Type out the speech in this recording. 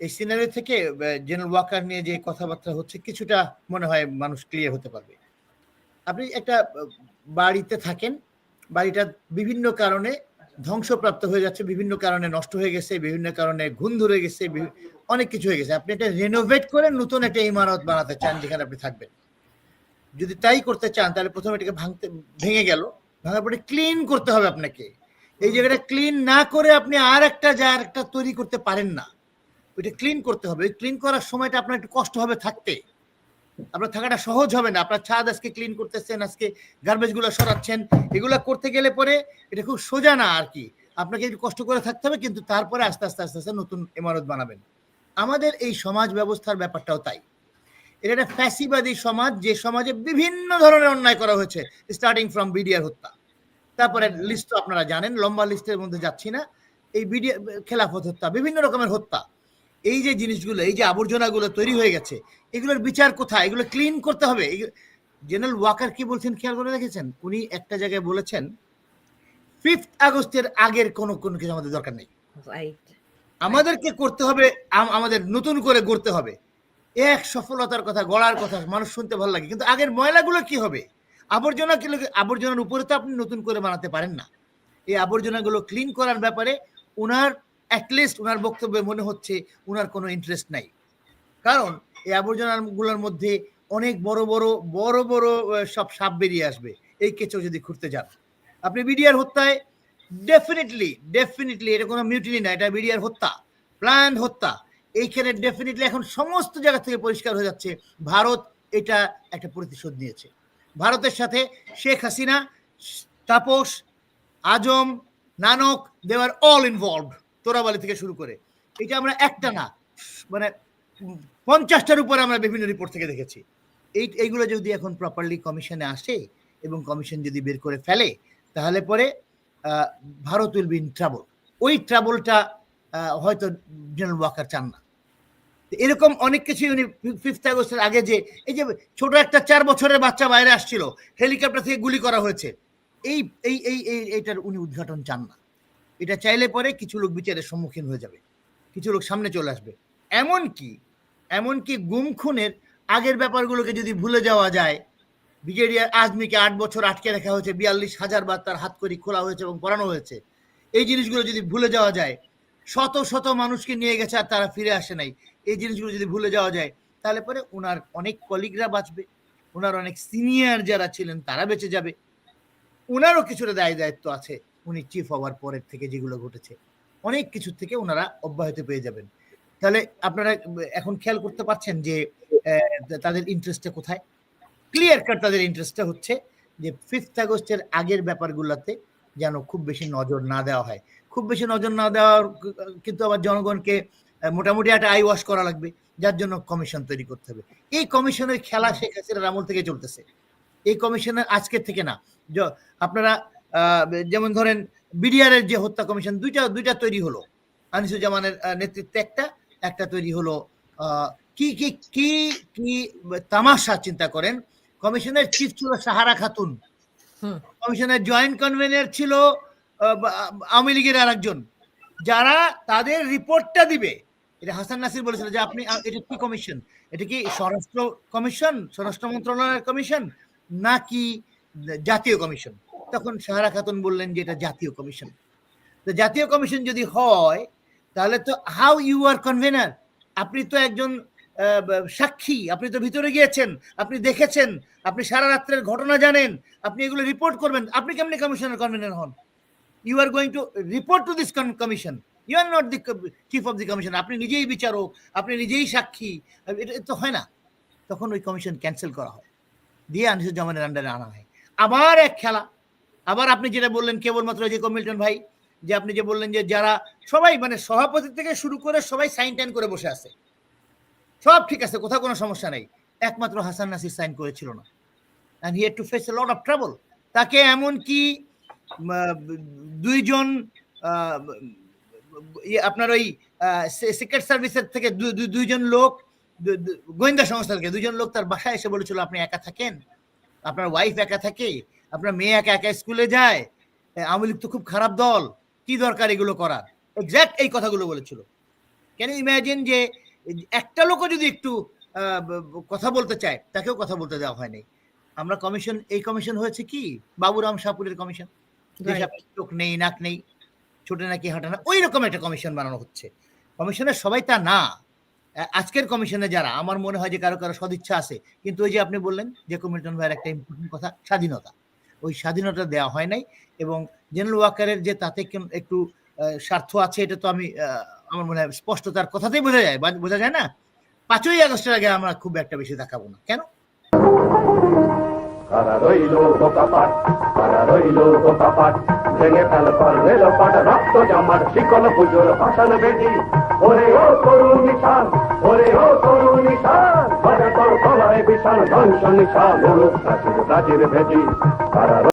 এই সিনারি থেকে জেনারেল ওয়াকার নিয়ে যে কথাবার্তা হচ্ছে, কিছুটা মনে হয় মানুষ ক্লিয়ার হতে পারবে। আপনি একটা বাড়িতে থাকেন, বাড়িটা বিভিন্ন কারণে ধ্বংসপ্রাপ্ত হয়ে যাচ্ছে, বিভিন্ন কারণে নষ্ট হয়ে গেছে, বিভিন্ন কারণে ঘুণ ধরে গেছে অনেক কিছু হয়ে গেছে। আপনি এটা রেনোভেট করে নতুন একটা ইমারত বানাতে চান যেখানে আপনি থাকবেন। যদি তাই করতে চান, তাহলে প্রথমে এটাকে ভাঙতে, ভেঙে গেল, ভাঙার পরে ক্লিন করতে হবে আপনাকে। এই জায়গাটা ক্লিন না করে আপনি আর একটা জায়গা তৈরি করতে পারেন না। ওইটা ক্লিন করতে হবে। ওই ক্লিন করার সময়টা আপনার একটু কষ্ট হবে থাকতে। আপনার থাকাটা সহজ হবে না। আপনার ছাদ আজকে ক্লিন করতেছেন, আজকে গার্বেজগুলো সরাচ্ছেন, এগুলো করতে গেলে পরে এটা খুব সোজা না আর কি। আপনাকে একটু কষ্ট করে থাকতে হবে, কিন্তু তারপরে আস্তে আস্তে আস্তে আস্তে নতুন ইমারত বানাবেন। আমাদের এই সমাজ ব্যবস্থার ব্যাপারটাও তাই। এটা একটা ফ্যাসিবাদী সমাজ, যে সমাজে বিভিন্ন ধরনের অন্যায় করা হয়েছে স্টার্টিং ফ্রম বিডিআর হত্যা। তারপরে লিস্ট তো আপনারা জানেন, লম্বা লিস্টের মধ্যে যাচ্ছি না। এই বিডিআর খেলাফত হত্যা, বিভিন্ন রকমের হত্যা। এই যে জিনিসগুলো এই যে আবর্জনাগুলো তৈরি হয়ে গেছে এগুলোর বিচার কোথায়? এগুলো ক্লিন করতে হবে। জেনারেল ওয়াকার কি বলছেন খেয়াল করে দেখেছেন? উনি একটা জায়গায় বলেছেন ফিফথ আগস্টের আগের কোনো কোনো কিছু আমাদের দরকার নেই। রাইট আমাদেরকে করতে হবে আমাদের নতুন করে গড়তে হবে। এক সফলতার কথা গড়ার কথা মানুষ শুনতে ভালো লাগে। কিন্তু আগের ময়লাগুলো কি হবে? আবর্জনা কি আবর্জনার উপরে তো আপনি নতুন করে বানাতে পারেন না। এই আবর্জনাগুলো ক্লিন করার ব্যাপারে উনার অ্যাটলিস্ট ওনার বক্তব্যে মনে হচ্ছে ওনার কোনো ইন্টারেস্ট নাই। কারণ এই আবর্জনাগুলোর মধ্যে অনেক বড় বড় বড় বড় সব সাপ বেরিয়ে আসবে। এই কেঁচো যদি ঘুরতে যান। আপনি বিডিআর হত্যায় ডেফিনেটলি ডেফিনেটলি এটা কোনো মিউটিনি না, এটা বিডিআর হত্যা প্ল্যান হত্যা। এইখানে ডেফিনেটলি এখন সমস্ত জায়গা থেকে পরিষ্কার হয়ে যাচ্ছে। ভারত এটা একটা প্রতিশোধ নিয়েছে। ভারতের সাথে শেখ হাসিনা, তাপস, আজম, নানক দেওয়ার অল ইনভলভ তোরাবালি থেকে শুরু করে। এটা আমরা একটা না মানে পঞ্চাশটার উপরে আমরা বিভিন্ন রিপোর্ট থেকে দেখেছি। এই, এইগুলো যদি এখন প্রপারলি কমিশনে আসে এবং কমিশন যদি বের করে ফেলে, তাহলে পরে Bharat will be in trouble ওই ট্রাবলটা হয়তো জেনারেল ওয়াকার চান না। এরকম অনেক কিছুই উনি ফিফথ আগস্টের আগে যে, এই যে ছোট একটা চার বছরের বাচ্চা বাইরে আসছিল হেলিকপ্টার থেকে গুলি করা হয়েছে। এই এই এই এই, এইটার উনি উদ্ঘাটন চান না। এটা চাইলে পরে কিছু লোক বিচারের সম্মুখীন হয়ে যাবে। কিছু লোক সামনে চলে আসবে। এমন কি এমনকি গুম খুনের আগের ব্যাপারগুলোকে যদি ভুলে যাওয়া যায়, ব্রিগেডিয়ার আজমিকে আট বছর আটকে রাখা হয়েছে, বিয়াল্লিশ হাজার বার তার হাত করি খোলা হয়েছে এবং পড়ানো হয়েছে। এই জিনিসগুলো যদি ভুলে যাওয়া যায়, শত শত মানুষকে নিয়ে গেছে আর তারা ফিরে আসে নাই। এই জিনিসগুলো যদি ভুলে যাওয়া যায়, তাহলে পরে ওনার অনেক কলিগরা বাঁচবে। ওনার অনেক সিনিয়র যারা ছিলেন, তারা বেঁচে যাবে। ওনারও কিছুটা দায় দায়িত্ব আছে। উনি চিফ হওয়ার পরের থেকে যেগুলো ঘটেছে, অনেক কিছু থেকে ওনারা অব্যাহতি পেয়ে যাবেন। তাহলে আপনারা এখন খেয়াল করতে পারছেন যে তাদের ইন্টারেস্টটা কোথায়? ক্লিয়ার কাট তাদের ইন্টারেস্টটা হচ্ছে যে ফিফথ আগস্টের আগের ব্যাপারগুলোতে যেন খুব বেশি নজর না দেওয়া হয়। খুব বেশি নজর না দেওয়ার কিন্তু আবার জনগণকে মোটামুটি একটা আই ওয়াশ করা লাগবে, যার জন্য কমিশন তৈরি করতে হবে। এই কমিশনের খেলা শেখ হাসিনার আমল থেকে চলতেছে। এই কমিশনের আজকের থেকে না। আপনারা যেমন ধরেন বিডিআর এর যে হত্যা কমিশন দুইটা দুইটা তৈরি হলো। আনিসুজ্জামানের নেতৃত্বে একটা একটা তৈরি হলো কি কি কি কি তামাশা চিন্তা করেন? কমিশনের চিফ ছিল সাহারা খাতুন। কমিশনের জয়েন্ট কনভেনার ছিল আওয়ামী লীগের আর একজন যারা তাদের রিপোর্টটা দিবে এটা হাসান নাসির বলেছিল যে আপনি এটা কি কমিশন? এটা কি স্বরাষ্ট্র কমিশন স্বরাষ্ট্র মন্ত্রণালয়ের কমিশন নাকি জাতীয় কমিশন? তখন সাহারা খাতুন বললেন যে এটা জাতীয় কমিশন। তো জাতীয় কমিশন যদি হয়, তাহলে তো হাউ ইউ আর কনভেনার আপনি তো একজন সাক্ষী, আপনি তো ভিতরে গিয়েছেন, আপনি দেখেছেন, আপনি সারা রাত্রের ঘটনা জানেন, আপনি এগুলো রিপোর্ট করবেন। আপনি কেমনি কমিশনের কনভেনার হন? You are going to report to this commission you are not the chief of the commission আপনি নিজেই বিচারক, আপনি নিজেই সাক্ষী। এটা তো হয় না। তখন ওই কমিশন ক্যান্সেল করা হয়। দিয়ে আনিসুজ্জামানের আন্ডারে আনা হয়। আবার এক খেলা। আবার আপনি যেটা বললেন কেবলমাত্র যে কমিল্টন ভাই, যে আপনি যে বললেন যে যারা সবাই মানে সভাপতি থেকে শুরু করে সবাই সাইন টাইন করে বসে আছে। সব ঠিক আছে, কোথাও কোনো সমস্যা নেই। একমাত্র হাসান নাসির সাইন করেছিল না। And he to face a lot of trouble তাকে এমন কি দুইজন ইয়ে আপনার ওই সিক্রেট সার্ভিসের থেকে দুইজন লোক গোয়েন্দা সংস্থা থেকে দুইজন লোক তার বাসায় এসে বলেছিল, আপনি একা থাকেন? আপনার ওয়াইফ একা থাকে? আপনার মেয়ে একা একা স্কুলে যায় আওয়ামী লীগ তো খুব খারাপ দল কি দরকার এগুলো করার? এক্স্যাক্ট এই কথাগুলো বলেছিল। ক্যান ইমাজিন যে একটা লোকও যদি একটু কথা বলতে চায় তাকেও কথা বলতে দেওয়া হয়নি আমরা কমিশন এই কমিশন হয়েছে কি? বাবুরাম শাহপুরের কমিশন। চোখ নেই নাক নেই ছোটে নাকি হাঁটা না ওই রকম একটা কমিশন বানানো হচ্ছে। কমিশনের সবাই তা না। আজকের কমিশনে যারা আমার মনে হয় যে কারও কারও সদিচ্ছা আছে। কিন্তু ওই যে আপনি বললেন যে কমিশন ভাইয়ের একটা ইম্পর্টেন্ট কথা স্বাধীনতা। ওই স্বাধীনতা দেওয়া হয় নাই এবং জেনারেল ওয়াকারের যে তাতে একটু স্বার্থ আছে, এটা তো আমি আমার মনে হয় স্পষ্ট তার কথাতেই বোঝা যায় বোঝা যায় না? পাঁচই আগস্টের আগে আমরা খুব একটা বেশি দেখাবো না। কেন? ভেঙে ফেল পর রেল পাট ওরে ও তরুণ নিশান, ওরে ও তরুণ নিশান গলায় বিশাল ধ্বংস নিশান প্রাচীর প্রাচীর ভেদি কারা